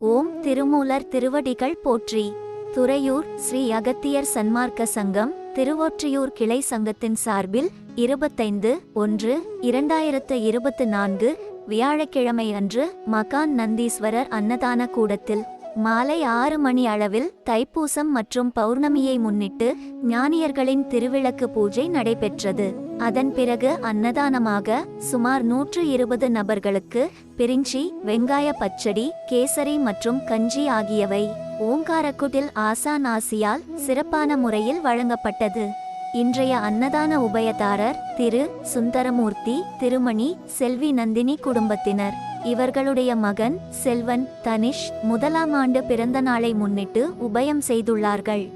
ஓம் திருமூலர் திருவடிகள் போற்றி. துறையூர் ஸ்ரீ அகத்தியர் சன்மார்க்க சங்கம் திருவொற்றியூர் கிளை சங்கத்தின் சார்பில் இருபத்தைந்து ஒன்று இரண்டாயிரத்து இருபத்து நான்கு வியாழக்கிழமை அன்று மகான் நந்தீஸ்வரர் அன்னதான கூடத்தில் மாலை ஆறு மணி அளவில் தைப்பூசம் மற்றும் பௌர்ணமியை முன்னிட்டு ஞானியர்களின் திருவிளக்கு பூஜை நடைபெற்றது. அதன் பிறகு அன்னதானமாக சுமார் நூற்று இருபது நபர்களுக்கு பிரிஞ்சி வெங்காய பச்சடி கேசரி மற்றும் கஞ்சி ஆகியவை ஓங்காரக்குட்டில் ஆசான் ஆசியால் சிறப்பான முறையில் வழங்கப்பட்டது. இன்றைய அன்னதான உபயதாரர் திரு சுந்தரமூர்த்தி திருமணி செல்வி நந்தினி குடும்பத்தினர். இவர்களுடைய மகன் செல்வன் தனிஷ் முதலாம் ஆண்டு பிறந்த நாளை முன்னிட்டு உபயம் செய்துள்ளார்கள்.